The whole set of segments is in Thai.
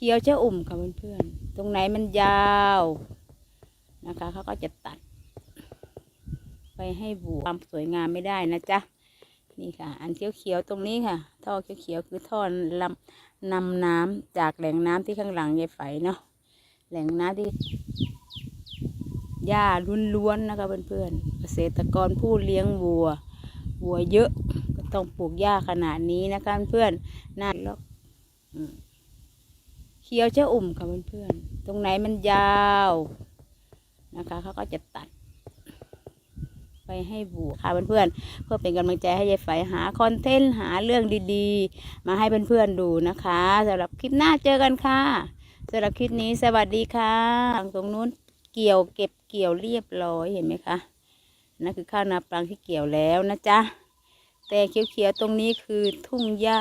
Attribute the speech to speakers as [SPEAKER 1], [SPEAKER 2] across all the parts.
[SPEAKER 1] เขียวจะอุ่มค่ะเพื่อนๆ ตรงไหนมันยาวนะคะเขาก็จะตัด ไปให้บวความสวยงามไม่ได้นะจ๊ะ นี่ค่ะ อันเขียวๆตรงนี้ค่ะ ท่อเขียวๆคือท่อลำนำน้ำจากแหล่งน้ำที่ข้างหลังยายไฝเนาะ แหล่งน้ำที่หญ้าล้วนๆนะคะเพื่อนๆ เกษตรกรผู้เลี้ยงวัว วัวเยอะก็ต้องปลูกหญ้าขนาดนี้นะคะเพื่อนๆน่าแล้วอืม เขียวจะอุ่มค่ะเพื่อนๆ ตรงไหนมันยาวนะคะเขาก็จะตัด ไปให้บัวค่ะเพื่อนๆ เพื่อเป็นกำลังใจให้ยายไฝหาคอนเทนต์หาเรื่องดีๆ มาให้เพื่อนๆดูนะคะสำหรับคลิปหน้าเจอกันค่ะสำหรับคลิปนี้สวัสดีค่ะทางตรงนู้นเกี่ยวเก็บเกี่ยวเรียบร้อยเห็นไหมคะนั่นคือข้าวนาปลังที่เกี่ยวแล้วนะจ๊ะแต่เขียวๆตรงนี้คือทุ่งหญ้า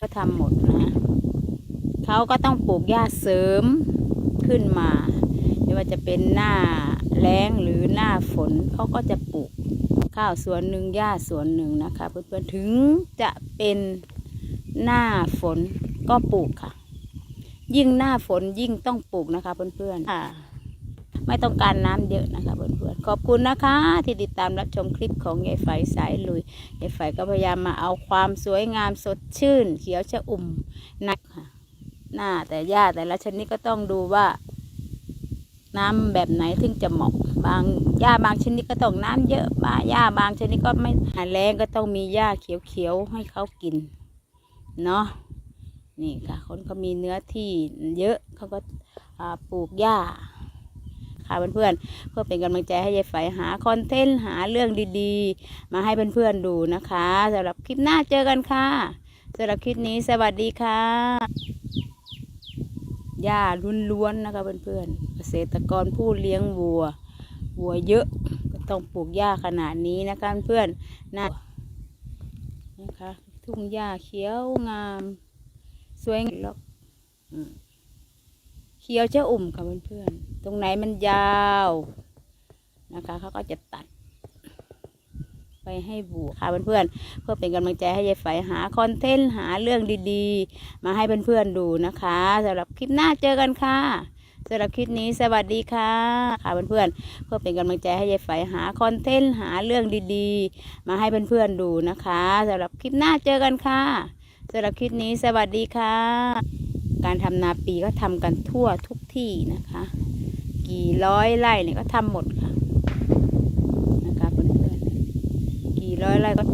[SPEAKER 1] ก็ทำหมดนะ เขาก็ต้องปลูกหญ้าเสริมขึ้นมาไม่ว่าจะเป็นหน้าแล้งหรือหน้าฝนเขาก็จะปลูกข้าวสวนหนึ่งหญ้าสวนหนึ่งนะคะเพื่อนๆถึงจะเป็นหน้าฝนก็ปลูกค่ะ ยิ่งหน้าฝนยิ่งต้องปลูกนะคะเพื่อนๆค่ะไม่ต้องการน้ำเยอะนะคะเพื่อนๆขอบคุณนะคะ ที่ติดตามรับชมคลิปของยายไฝสายลุยยายไฝก็พยายามมาเอาความสวยงามสดชื่น เขียวชะอุ่มนักค่ะ หน้าแต่หญ้าแต่ละชนิดก็ต้องดูว่า น้ำแบบไหนถึงจะเหมาะ บางหญ้าบางชนิดก็ต้องน้ำเยอะบางหญ้าบางชนิดก็ไม่หาแรงก็ต้องมีหญ้าเขียวๆให้เขากินเนาะนี่ค่ะ คนเขามีเนื้อที่เยอะเขาก็ปลูกหญ้าค่ะเพื่อนๆเพื่อเป็นกำลังใจให้ยายไฝหาคอนเทนต์หาเรื่องดีๆ มาให้เพื่อนๆดูนะคะสำหรับคลิปหน้าเจอกันค่ะสำหรับคลิปนี้สวัสดีค่ะ หญ้าล้วนๆนะคะเพื่อนๆเกษตรกรผู้เลี้ยงวัว วัวเยอะก็ต้องปลูกหญ้าขนาดนี้นะคะเพื่อนๆน่านะคะทุ่งหญ้าเขียวงาม สวยงามแล้วเขียวจะอุ่มค่ะเพื่อนๆตรงไหนมันยาวนะคะเขาก็จะตัด ให้บัวค่ะเพื่อนๆเพื่อเป็นกำลังใจให้ยายไฝหาคอนเทนต์หาเรื่องดีๆ มาให้เพื่อนๆดูนะคะสำหรับคลิปหน้าเจอกันค่ะสำหรับคลิปนี้สวัสดีค่ะค่ะเพื่อนๆเพื่อเป็นกำลังใจให้ยายไฝหาคอนเทนต์หาเรื่องดีๆ มาให้เพื่อนๆดูนะคะสำหรับคลิปหน้าเจอกันค่ะสำหรับคลิปนี้สวัสดีค่ะ การทำนาปีก็ทำกันทั่วทุกที่นะคะ กี่ร้อยไร่เนี่ยก็ทำหมดค่ะเพื่อนๆ กี่ ร้อยไร่ก็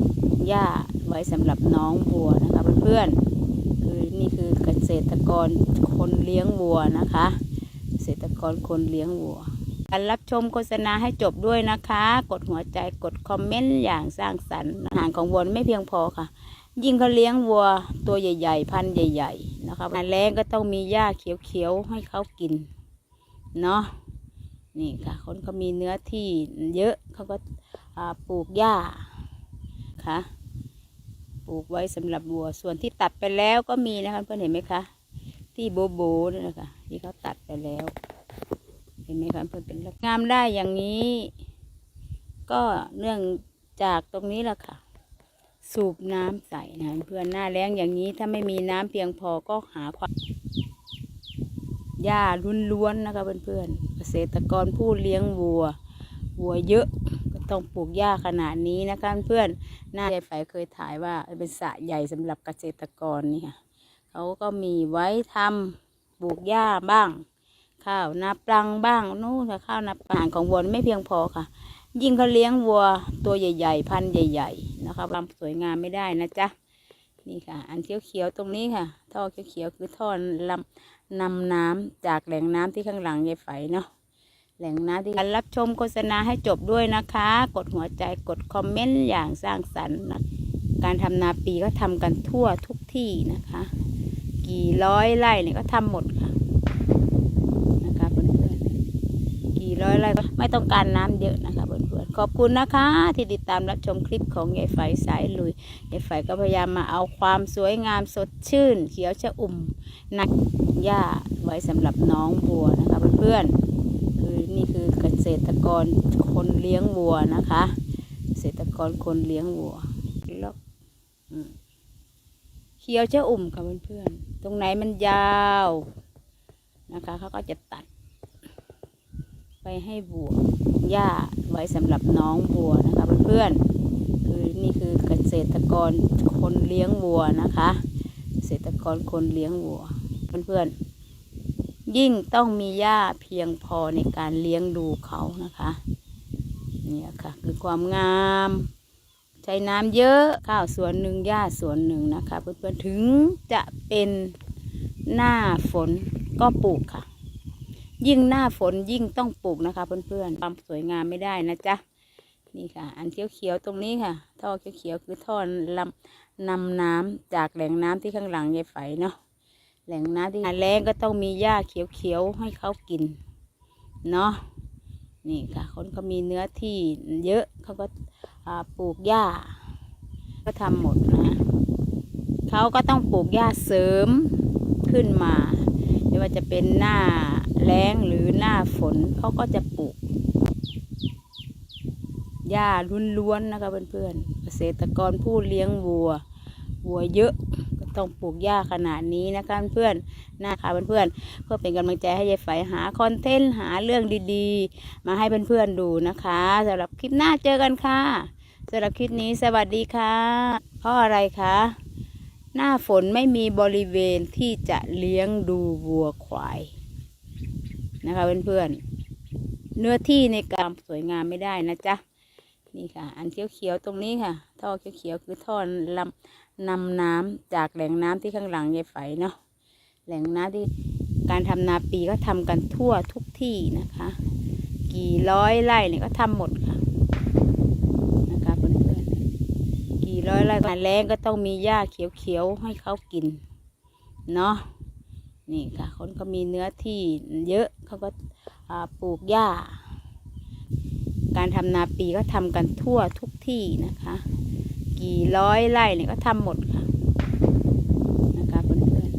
[SPEAKER 1] หญ้าไว้สำหรับน้องวัวนะคะเพื่อนๆคือนี่คือเกษตรกรคนเลี้ยงวัวนะคะ เกษตรกรคนเลี้ยงวัวการรับชมโฆษณาให้จบด้วยนะคะ กดหัวใจกดคอมเมนต์อย่างสร้างสรรค์อาหารของวัวไม่เพียงพอค่ะ ยิ่งเขาเลี้ยงวัวตัวใหญ่ ๆ พันธุ์ใหญ่ ๆ นะคะแรงก็ต้องมีหญ้าเขียวๆให้เขากินเนาะนี่ค่ะ คนเขามีเนื้อที่เยอะเขาก็ปลูกหญ้า คะ ปลูกไว้สำหรับวัว ส่วนที่ตัดไปแล้วก็มีนะคะเพื่อนเห็นไหมคะ ที่โบโบนี่นะคะที่เขาตัดไปแล้ว เห็นไหมคะเพื่อนเป็นงามได้อย่างนี้ ก็เนื่องจากตรงนี้แหละค่ะ สูบน้ำใส่นะเพื่อนหน้าแล้งอย่างนี้ถ้าไม่มีน้ำเพียงพอก็หาความหญ้าล้วนๆนะคะเพื่อนๆเกษตรกรผู้เลี้ยงวัว วัวเยอะ ต้องปลูกหญ้าขนาดนี้นะคะเพื่อนหน้ายายไฝเคยถ่ายว่าเป็นสระใหญ่สำหรับเกษตรกรนี่ค่ะเขาก็มีไว้ทำปลูกหญ้าบ้าง ข้าวนาปลังบ้างนู่นค่ะข้าวนาปลังของวัวไม่เพียงพอค่ะ ยิ่งเขาเลี้ยงวัวตัวใหญ่ ๆ พันธุ์ใหญ่ ๆ นะคะความสวยงามไม่ได้นะจ๊ะนี่ค่ะ อันเขียวๆตรงนี้ค่ะ ท่อเขียวๆคือท่อลำนำน้ำจากแหล่งน้ำที่ข้างหลังยายไฝเนาะ แหล่งน้ำที่การรับชมโฆษณาให้จบด้วยนะคะ กดหัวใจกดคอมเมนต์อย่างสร้างสรรค์นะการทำนาปีก็ทำกันทั่วทุกที่นะคะ กี่ร้อยไร่เนี่ยก็ทำหมดค่ะนะคะเพื่อนๆกี่ร้อยไร่ก็ไม่ต้องการน้ำเยอะนะคะเพื่อนๆขอบคุณนะคะ ที่ติดตามรับชมคลิปของยายไฝสายลุยยายไฝก็พยายามมาเอาความสวยงามสดชื่น เขียวชะอุ่มนักหญ้าไว้สำหรับน้องวัวนะคะเพื่อนๆ นี่คือเกษตรกรคนเลี้ยงวัวนะคะ เกษตรกรคนเลี้ยงวัวแล้วเขียวชะอุ่มค่ะเพื่อนๆ ตรงไหนมันยาวนะคะเขาก็จะตัด ไปให้บัวหญ้าไว้สำหรับน้องบัวนะคะเพื่อนๆ คือนี่คือเกษตรกรคนเลี้ยงวัวนะคะ เกษตรกรคนเลี้ยงวัวเพื่อนๆ ยิ่งต้องมีหญ้าเพียงพอในการเลี้ยงดูเขานะคะ เนี่ยค่ะ คือความงาม ใช้น้ำเยอะข้าวสวนหนึ่งหญ้าสวนหนึ่งนะคะเพื่อนๆถึงจะเป็นหน้าฝนก็ปลูกค่ะ ยิ่งหน้าฝนยิ่งต้องปลูกนะคะ เพื่อนๆความสวยงามไม่ได้นะจ๊ะนี่ค่ะ อันเขียวๆตรงนี้ค่ะ ท่อเขียวๆคือท่อลำนำน้ำจากแหล่งน้ำที่ข้างหลังยายไฝเนาะ แหล่งน้ำที่แรงก็ต้องมีหญ้าเขียวๆให้เขากิน เนาะนี่ค่ะ คนเขามีเนื้อที่เยอะเขาก็ปลูกหญ้า ก็ทำหมดนะเขาก็ต้องปลูกหญ้าเสริมขึ้นมาไม่ว่าจะเป็นหน้าแล้งหรือหน้าฝนเขาก็จะปลูกหญ้าล้วนๆนะคะเพื่อนๆเกษตรกรผู้เลี้ยงวัว วัวเยอะ ต้องปลูกหญ้าขนาดนี้นะคะเพื่อนนะคะเพื่อนๆเพื่อเป็นกำลังใจให้ยายไฝหาคอนเทนต์หาเรื่องดีๆ มาให้เพื่อนๆดูนะคะสำหรับคลิปหน้าเจอกันค่ะสำหรับคลิปนี้สวัสดีค่ะ เพราะอะไรคะหน้าฝนไม่มีบริเวณที่จะเลี้ยงดูวัวควายนะคะเพื่อนๆเนื้อที่ในการสวยงามไม่ได้นะจ๊ะนี่ค่ะ อันเขียวๆตรงนี้ค่ะ ท่อเขียวๆคือท่อลำ นำน้ำจากแหล่งน้ำที่ข้างหลังยายไฝเนาะแหล่งน้ำที่การทำนาปีก็ทำกันทั่วทุกที่นะคะ กี่ร้อยไร่เนี่ยก็ทำหมดค่ะนะคะเพื่อนๆกี่ร้อยไร่ก็แรงก็ต้องมีหญ้าเขียวๆให้เขากินเนาะนี่ค่ะ คนเขามีเนื้อที่เยอะเขาก็ปลูกหญ้า การทำนาปีก็ทำกันทั่วทุกที่นะคะ กี่ร้อยไร่เนี่ยก็ทำหมดค่ะนะคะเพื่อน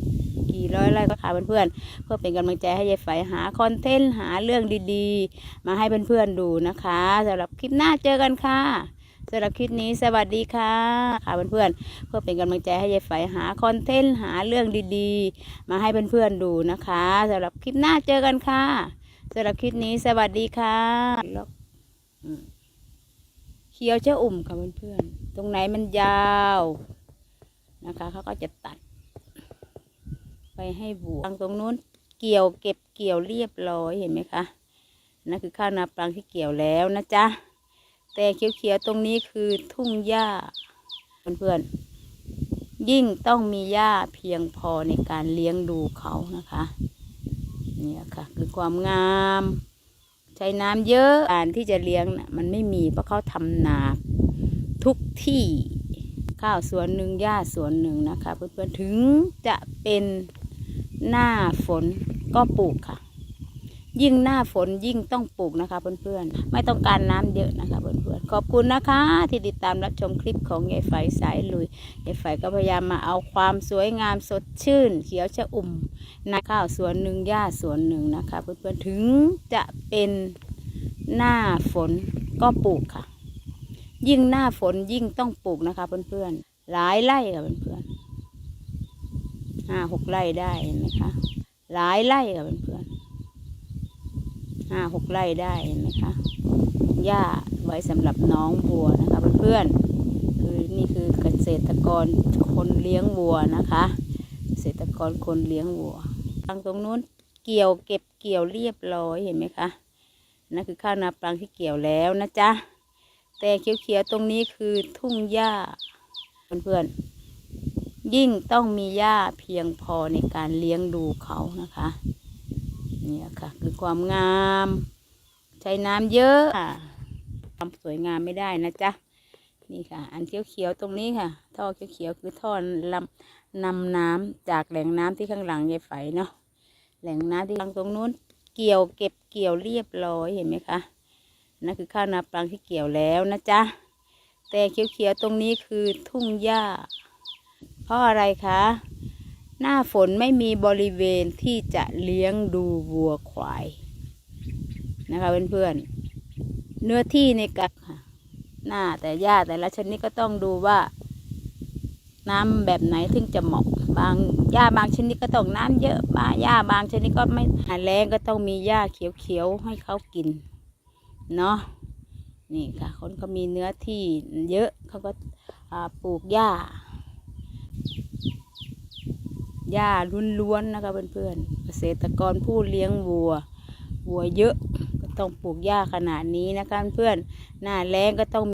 [SPEAKER 1] ๆกี่ร้อยไร่ก็ค่ะเพื่อนๆเพื่อเป็นกำลังใจให้ยายไฝหาคอนเทนต์หาเรื่องดีๆ มาให้เพื่อนๆดูนะคะสำหรับคลิปหน้าเจอกันค่ะสำหรับคลิปนี้สวัสดีค่ะค่ะเพื่อนๆเพื่อเป็นกำลังใจให้ยายไฝหาคอนเทนต์หาเรื่องดีๆ มาให้เพื่อนๆดูนะคะสำหรับคลิปหน้าเจอกันค่ะสำหรับคลิปนี้สวัสดีค่ะ เขียวจะอุ่มค่ะเพื่อนๆ ตรงไหนมันยาวนะคะเขาก็จะตัด ไปให้บวทางตรงนู้นเกี่ยวเก็บเกี่ยวเรียบร้อยเห็นไหมคะนั่นคือข้าวนาปลังที่เกี่ยวแล้วนะจ๊ะ แต่เขียวๆตรงนี้คือทุ่งหญ้าเพื่อนๆ ยิ่งต้องมีหญ้าเพียงพอในการเลี้ยงดูเขานะคะ เนี่ยค่ะ คือความงาม ใช้น้ำเยอะการที่จะเลี้ยงนะ่ะมันไม่มีเพราะเขาทำนาทุกที่ข้าวสวนหนึ่งหญ้าสวนหนึ่งนะคะเพื่อนๆถึงจะเป็นหน้าฝนก็ปลูกค่ะ ยิ่งหน้าฝนยิ่งต้องปลูกนะคะเพื่อนๆ ไม่ต้องการน้ำเยอะนะคะเพื่อนๆ ขอบคุณนะคะ ที่ติดตามรับชมคลิปของยายไฝสายลุยยายไฝก็พยายามมาเอาความสวยงามสดชื่น เขียวชะอุ่มนาข้าวสวนหนึ่งหญ้าสวนหนึ่งนะคะเพื่อนๆ ถึงจะเป็นหน้าฝนก็ปลูกค่ะ ยิ่งหน้าฝนยิ่งต้องปลูกนะคะเพื่อนๆ หลายไร่ค่ะเพื่อนๆห้าหกไร่ได้เห็นไหมคะ หลายไร่ค่ะเพื่อนๆ ห้าหกไร่ได้เห็นไหมคะหญ้าไว้สำหรับน้องวัวนะคะเพื่อนๆคือนี่คือเกษตรกรคนเลี้ยงวัวนะคะเกษตรกรคนเลี้ยงวัวทางตรงนู้นเกี่ยวเก็บเกี่ยวเรียบร้อยเห็นไหมคะนั่นคือข้าวนาปลังที่เกี่ยวแล้วนะจ๊ะแต่เขียวๆตรงนี้คือทุ่งหญ้าเพื่อนๆยิ่งต้องมีหญ้าเพียงพอในการเลี้ยงดูเขานะคะ นี่ยค่ะ คือความงาม ใช้น้ำเยอะค่ะความสวยงามไม่ได้นะจ๊ะนี่ค่ะ อันเขียวๆตรงนี้ค่ะ ท่อเขียวๆคือท่อลำนำน้ำจากแหล่งน้ำที่ข้างหลังยายไฝเนาะแหล่งน้ำที่ทางตรงนู้น เกี่ยวเก็บเกี่ยวเรียบร้อยเห็นไหมคะนั่นคือข้าวนาปลังที่เกี่ยวแล้วนะจ๊ะแต่เขียวๆตรงนี้คือทุ่งหญ้า เพราะอะไรคะ หน้าฝนไม่มีบริเวณที่จะเลี้ยงดูวัวควาย นะคะเพื่อนๆเนื้อที่ในการค่ะหน้าแต่หญ้าแต่ละชนิดก็ต้องดูว่าน้ำแบบไหนถึงจะเหมาะบางหญ้าบางชนิดก็ต้องน้ำเยอะบางหญ้าบางชนิดก็ไม่หาแรงก็ต้องมีหญ้าเขียวๆให้เขากินเนาะนี่ค่ะ คนก็มีเนื้อที่เยอะเขาก็ปลูกหญ้า หญ้าล้วนๆนะคะเพื่อนๆเกษตรกรผู้เลี้ยงวัว วัวเยอะก็ต้องปลูกหญ้าขนาดนี้นะคะเพื่อนหน้าแรงก็ต้อง